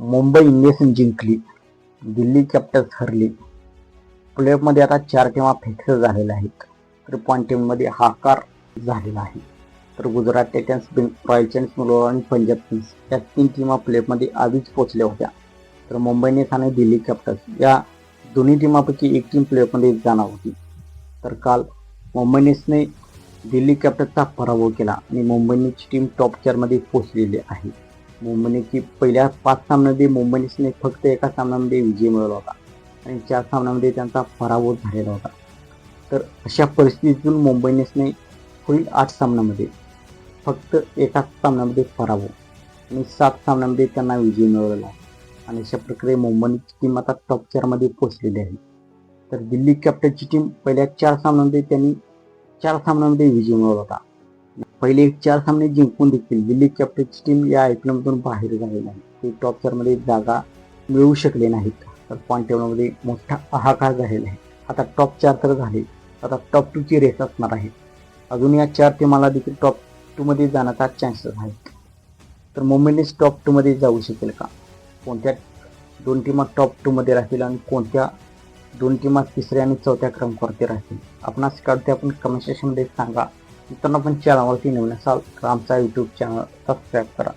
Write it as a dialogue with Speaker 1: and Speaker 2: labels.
Speaker 1: Mumbai Indians जिंकली Delhi Capitals हरली. प्लेऑफमध्ये आता चार टीमा फिक्स झालेल्या आहेत. तर पॉईंट टीममध्ये हाकार झालेला आहे. तर Gujarat titans royal challengers Bangalore आणि पंजाब किंग्स या तीन टीमा प्लेऑफमध्ये आधीच पोचल्या होत्या. तर मुंबई इंडियन्स आणि दिल्ली कॅपिटल्स या दोन्ही टीमापैकी एक टीम प्लेऑफमध्ये जाणार होती. तर काल मुंबई इंडियन्सने दिल्ली कॅपिटल्सचा पराभव केला आणि मुंबई इंडियन्सची टीम टॉप चारमध्ये पोहोचलेली आहे. मुंबईची की पहिल्या पाच सामन्यामध्ये मुंबई इंडियन्सने फक्त एका सामन्यामध्ये विजय मिळवला होता. आणि चार सामन्यामध्ये त्यांचा पराभव झालेला होता. तर अशा परिस्थितीतून मुंबई इंडियन्सने पुढील आठ सामन्यामध्ये फक्त एकाच सामन्यामध्ये पराभव आणि सात सामन्यामध्ये त्यांना विजय मिळवलेला आहे. आणि अशा प्रकारे मुंबईची टीम आता टॉप चारमध्ये पोहोचलेली आहे. तर दिल्ली कॅपिटलची टीम पहिल्या चार सामन्यामध्ये त्यांनी चार सामन्यामध्ये विजय मिळवला होता. पहिले एक चार सामने जिंकून देखील दिल्ली कॅपिटल्स टीम या आय पी एलमधून बाहेर झालेली आहे. ते टॉप चारमध्ये जागा मिळू शकले नाहीत. तर पॉईंट टेबलमध्ये मोठा हाहाकार झालेला आहे. आता टॉप चार तर झाले. आता टॉप टूची रेस असणार आहे. अजून या चार टीमाला देखील टॉप टूमध्ये जाण्याचा चान्सेस आहेत तर मुंबईनेच टॉप टूमध्ये जाऊ शकेल का? कोणत्या दोन टीमा टॉप टूमध्ये राहतील आणि कोणत्या दोन टीमा तिसऱ्या आणि चौथ्या क्रमांकावरती राहतील? आपणास काढते आपण कमेंट सेक्शनमध्ये सांगा. मित्रांनो पण चॅनलवरती नवीन असाल तर आमचा यूट्यूब चॅनल सबस्क्राईब करा.